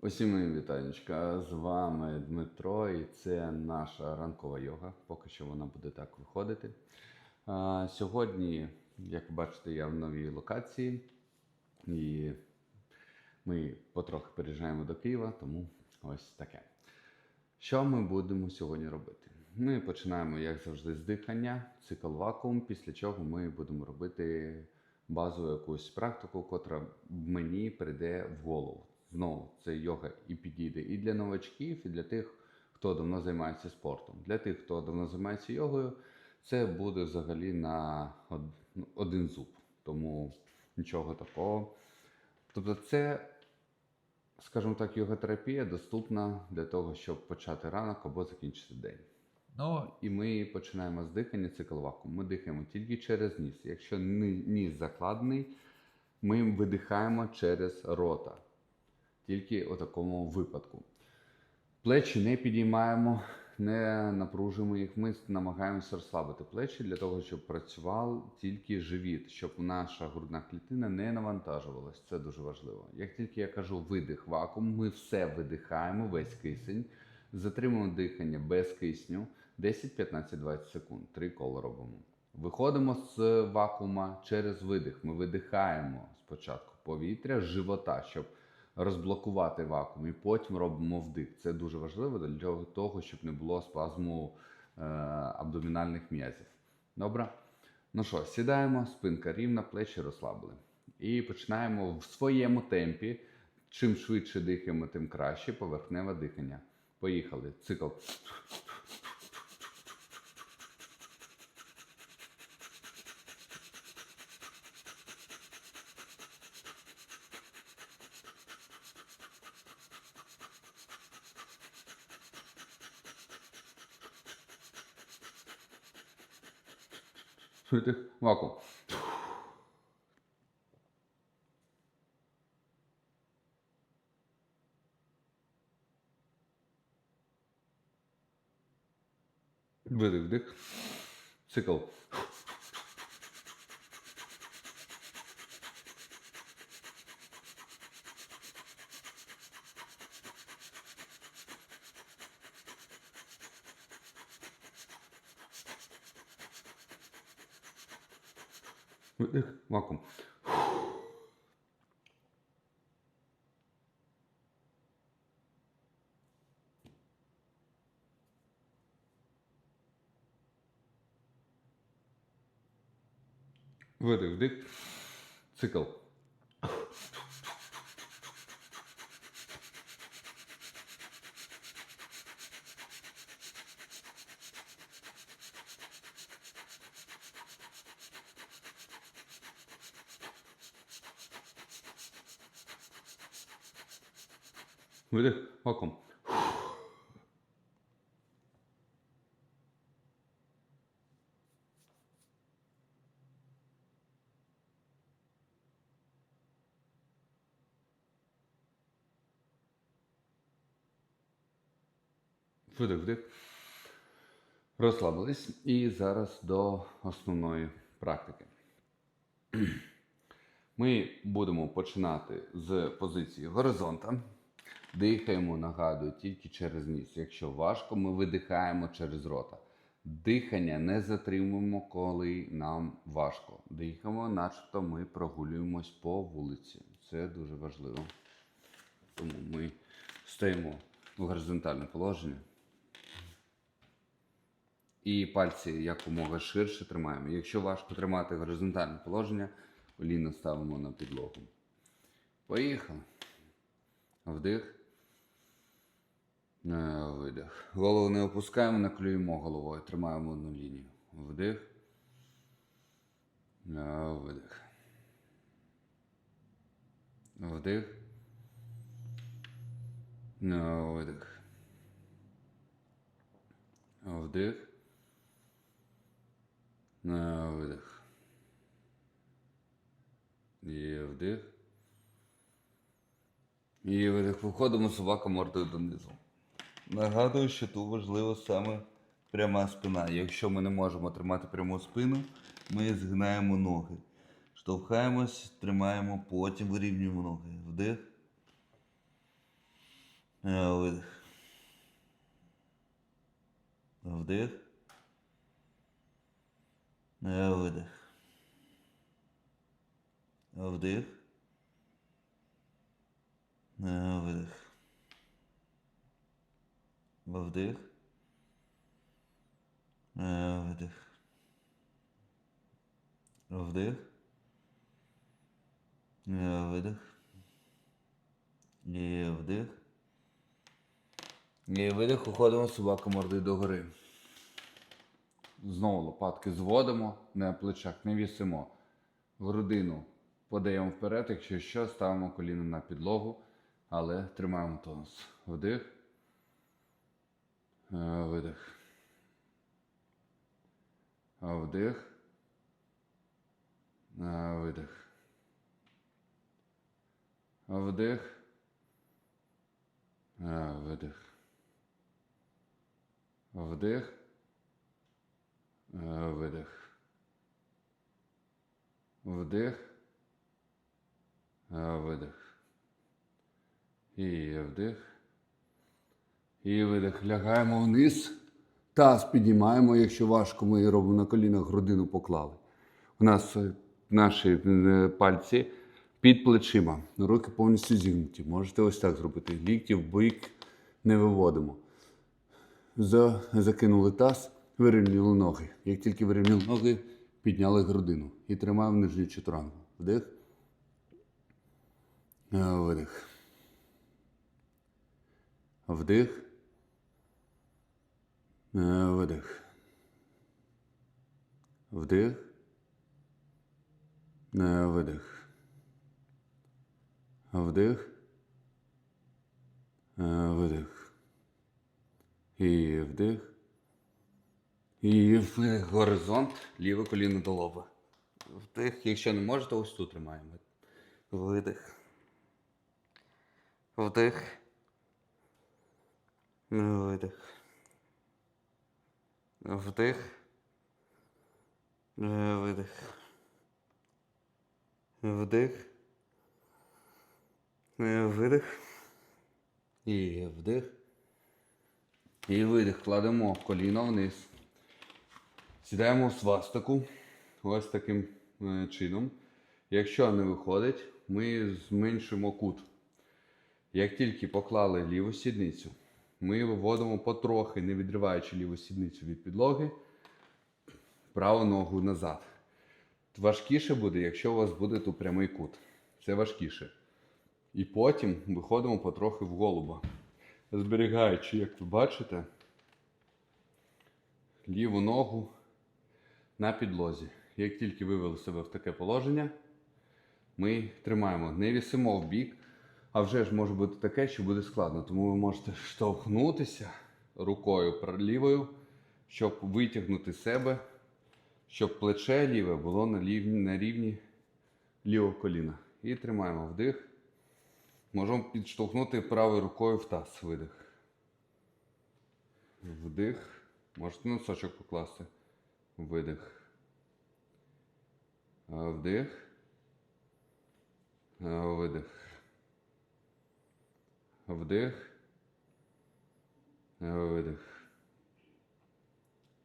Усім мої вітанечка. З вами Дмитро, і це наша ранкова йога. Поки що вона буде так виходити. А, Сьогодні, як ви бачите, я в новій локації, і ми потрохи переїжджаємо до Києва, тому ось таке. Що ми будемо сьогодні робити? Ми починаємо, як завжди, з дихання, цикл вакуум, після чого ми будемо робити базову якусь практику, котра мені прийде в голову. Знову це йога і підійде і для новачків, і для тих, хто давно займається спортом. Для тих, хто давно займається йогою, це буде взагалі на ну, один зуб. Тому нічого такого. Тобто, це, скажімо так, йога-терапія доступна для того, щоб почати ранок або закінчити день. Ну і ми починаємо з дихання цикл вакуум. Ми дихаємо тільки через ніс. Якщо ніс закладений, ми видихаємо через рота. Тільки у такому випадку. Плечі не підіймаємо, не напружуємо їх. Ми намагаємося розслабити плечі для того, щоб працював тільки живіт, щоб наша грудна клітина не навантажувалась. Це дуже важливо. Як тільки я кажу видих, вакуум, ми все видихаємо, весь кисень, затримуємо дихання без кисню 10, 15, 20 секунд. Три кола робимо. Виходимо з вакуума через видих. Ми видихаємо спочатку повітря з живота, щоб розблокувати вакуум, і потім робимо вдих. Це дуже важливо для того, щоб не було спазму е, абдомінальних м'язів. Добре? Ну що, сідаємо, спинка рівна, плечі розслабили. І починаємо в своєму темпі. Чим швидше дихаємо, тим краще. Поверхневе дихання. Поїхали. Цикл. Видих. Вакуум. Видих, вдих. Цикл. Видих. Вакуум. Видих, вдих. Цикл. Видих. Вакуум. Видих, вдих. Розслабились. І зараз до основної практики. Ми будемо починати з позиції горизонта. Дихаємо, нагадую, тільки через ніс. Якщо важко, ми видихаємо через рота. Дихання не затримуємо, коли нам важко. Дихаємо, начебто ми прогулюємось по вулиці. Це дуже важливо. Тому ми стоїмо в горизонтальне положення. І пальці якомога ширше тримаємо. Якщо важко тримати горизонтальне положення, коліна ставимо на підлогу. Поїхали. Вдих. Е, Видих. Голову не опускаємо, не клюємо головою. Тримаємо одну лінію. Вдих. Е, Видих. Вдих. Е, Видих. Вдих. Видих. І вдих. І видих. Виходимо собака мордою донизу. Нагадую, що тут важливо саме пряма спина. Якщо ми не можемо тримати пряму спину, ми згинаємо ноги. Штовхаємось, тримаємо, потім вирівнюємо ноги. Вдих. Е, Видих. Вдих. Е, Видих. Вдих. Е, Видих. Вдих. Е, Видих. Вдих. Е, Видих. І вдих. І видих, уходимо собака мордою догори. Знову лопатки зводимо, на плечах не вісимо. Грудину подаємо вперед, якщо що, ставимо коліно на підлогу, але тримаємо тонус. Вдих. Е, Видих. Е, Вдих. Е, Видих. Е, Вдих. Е, Видих. Вдих. Е, Видих. Вдих. Е, Видих. І видих. Лягаємо вниз. Таз піднімаємо. Якщо важко, ми робимо на колінах, грудину поклали. У нас е, наші е, пальці під плечима. Руки повністю зігнуті. Можете ось так зробити. Лікті в бік не виводимо. За, закинули таз, вирівняли ноги. Як тільки вирівняли ноги, підняли грудину. І тримаємо нижню чотиранку. Вдих. Е, Видих. Вдих. Е, Видих. Вдих. Е, Видих. Вдих. Е, Видих. І вдих. І вдих. Горизонт. Ліве коліно до лоба. Вдих. Якщо не можете, ось тут тримаємо. Видих. Вдих. Видих. Вдих. Е, Видих. Вдих. Е, Видих. І вдих. І видих. Кладемо коліно вниз. Сідаємо в свастику. Ось таким е, чином. Якщо не виходить, ми зменшуємо кут. Як тільки поклали ліву сідницю, ми виводимо потрохи, не відриваючи ліву сідницю від підлоги, праву ногу назад. Важкіше буде, якщо у вас буде тут прямий кут. Це важкіше. І потім виходимо потрохи в голуба. Зберігаючи, як ви бачите, ліву ногу на підлозі. Як тільки вивели себе в таке положення, ми тримаємо, не вісимо в бік, а вже ж може бути таке, що буде складно. Тому ви можете штовхнутися рукою лівою, щоб витягнути себе, щоб плече ліве було на рівні, на рівні лівого коліна. І тримаємо вдих. Можемо підштовхнути правою рукою в таз. Видих. Вдих. Можете носочок покласти. Видих. Вдих. Видих. Вдих. Видих.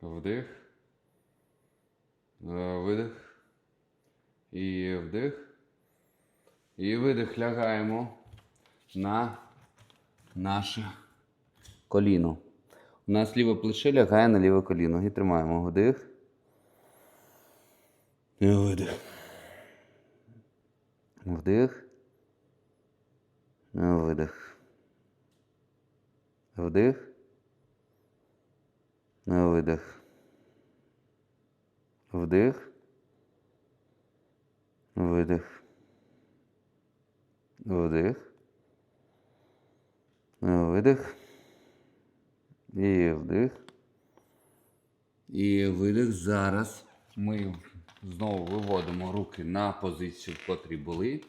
Вдих. Видих. І вдих. І видих лягаємо на наше коліно. У нас ліве плече лягає на ліве коліно. І тримаємо вдих. І видих. Вдих. Видих. Вдих. Видих. Вдих. Видих. Вдих. Видих. І вдих. І видих. Зараз ми знову виводимо руки на позицію, в котрій були.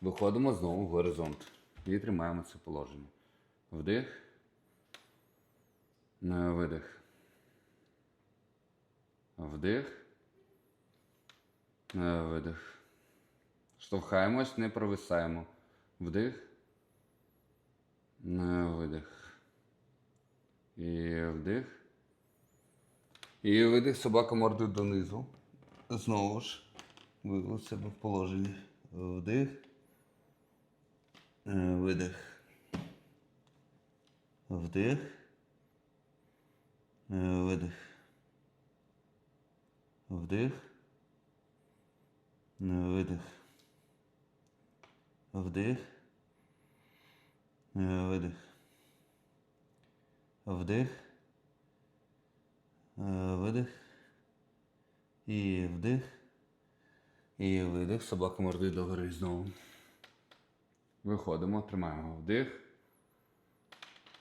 Виходимо знову в горизонт. І тримаємо це положення. Вдих. Видих. Вдих. Видих. Штовхаємось, не провисаємо. Вдих. Видих. І вдих. І видих. Собака мордою донизу. Знову ж. Вивів себе в положення. Вдих. Видих. Вдих. Е, Видих. Вдих. Е, Видих. Вдих. Е, Видих. Вдих. Видих. І вдих. І видих. Собака мордою догори знову. Виходимо, тримаємо вдих.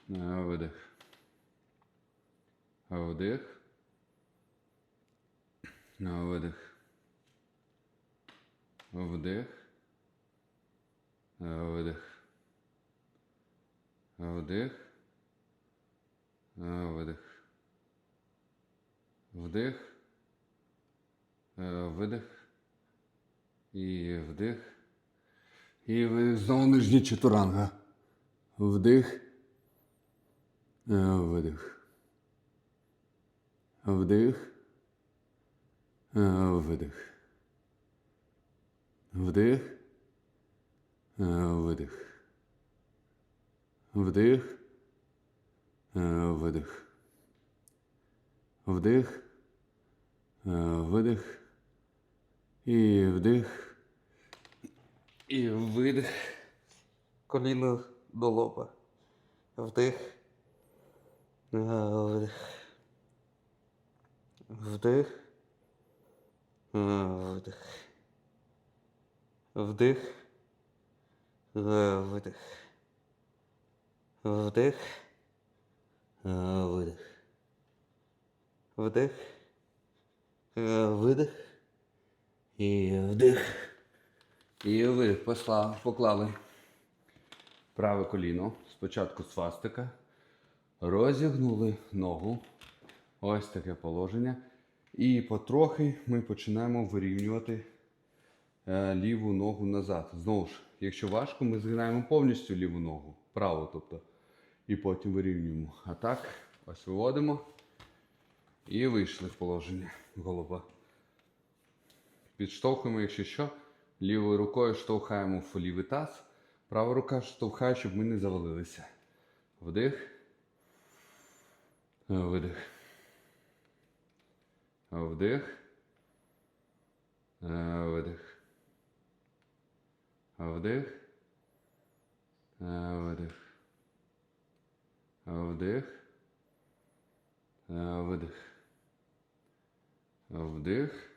Видих. Вдих. Видих. Вдих. Видих. Вдих. Видих. Вдих. Е, Видих. І вдих. І видих. Знову нижні чатуранга. Вдих. Е, Видих. Вдих. Е, Видих. Вдих. Е, Видих. Вдих. Е, Видих. Вдих. Видих. І вдих. І видих. Коліно до лоба. Вдих. Видих. Вдих. Вдих. Е, Видих. Вдих. Видих. Вдих. Видих. І вдих. І видих. Посла, поклали праве коліно. Спочатку свастика. Розігнули ногу. Ось таке положення. І потрохи ми починаємо вирівнювати е, ліву ногу назад. Знову ж, якщо важко, ми згинаємо повністю ліву ногу, праву, тобто, і потім вирівнюємо. А так, ось виводимо і вийшли в положення голова. Підштовхуємо, якщо що, лівою рукою штовхаємо в лівий таз, права рука штовхає, щоб ми не завалилися. Вдих. Видих. Вдих. Видих. Вдих. Видих. Вдих. Видих. Вдих.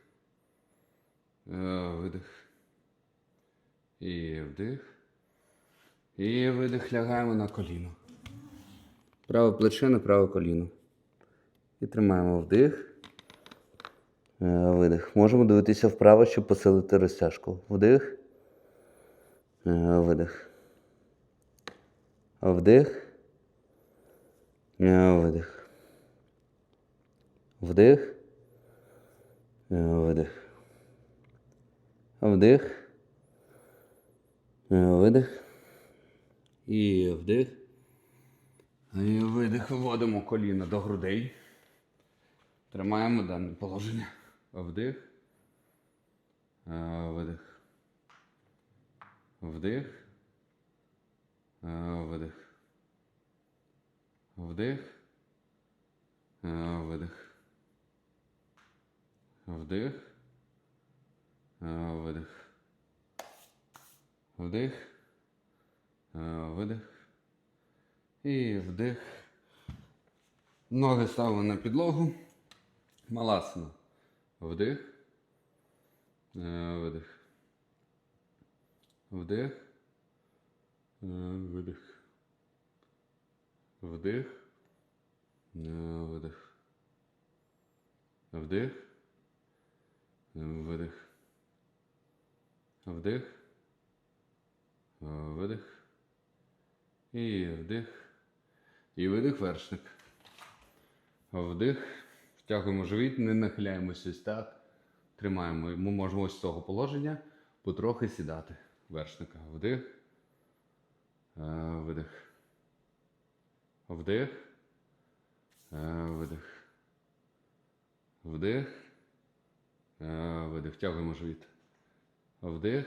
Видих. І вдих. І видих. Лягаємо на коліно. Праве плече на праве коліно. І тримаємо вдих. Е, Видих. Можемо дивитися вправо, щоб посилити розтяжку. Вдих. Е, Видих. Вдих. Е, Видих. Вдих. Видих. Вдих. Видих. І вдих. І видих. Виводимо коліна до грудей. Тримаємо дане положення. Вдих. Видих. Вдих. Видих. Вдих. Видих. Вдих. Видих. Вдих. Видих. І вдих. Ноги ставимо на підлогу. Маласана. Вдих. Е, Видих. Вдих. Е, Видих. Вдих. Е, Видих. Вдих. Видих. Вдих. Видих. І вдих. І видих вершник. Вдих. Втягуємо живіт, не нахиляємося ось так. Тримаємо. Ми можемо ось з цього положення потрохи сідати. Вершника. Вдих. Е, Видих. Вдих. Е, Видих. Вдих. Е, Видих. Тягуємо живіт. Вдих.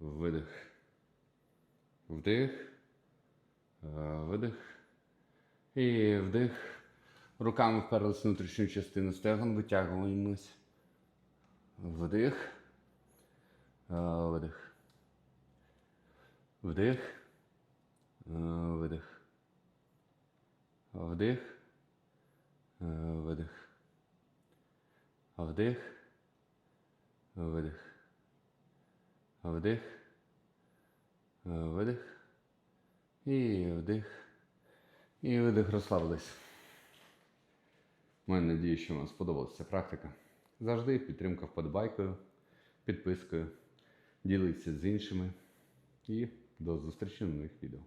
Видих. Вдих. Видих. І вдих. Руками вперлись внутрішню частину стегон, витягуємось. Вдих. Е, Видих. Вдих. Е, Видих. Вдих. Е, Видих. Вдих. Видих. Вдих. Е, Видих. І вдих. І видих розслабились. Маю надію, що вам сподобалася ця практика. Завжди підтримка вподобайкою, підпискою. Діліться з іншими. І до зустрічі в нових відео.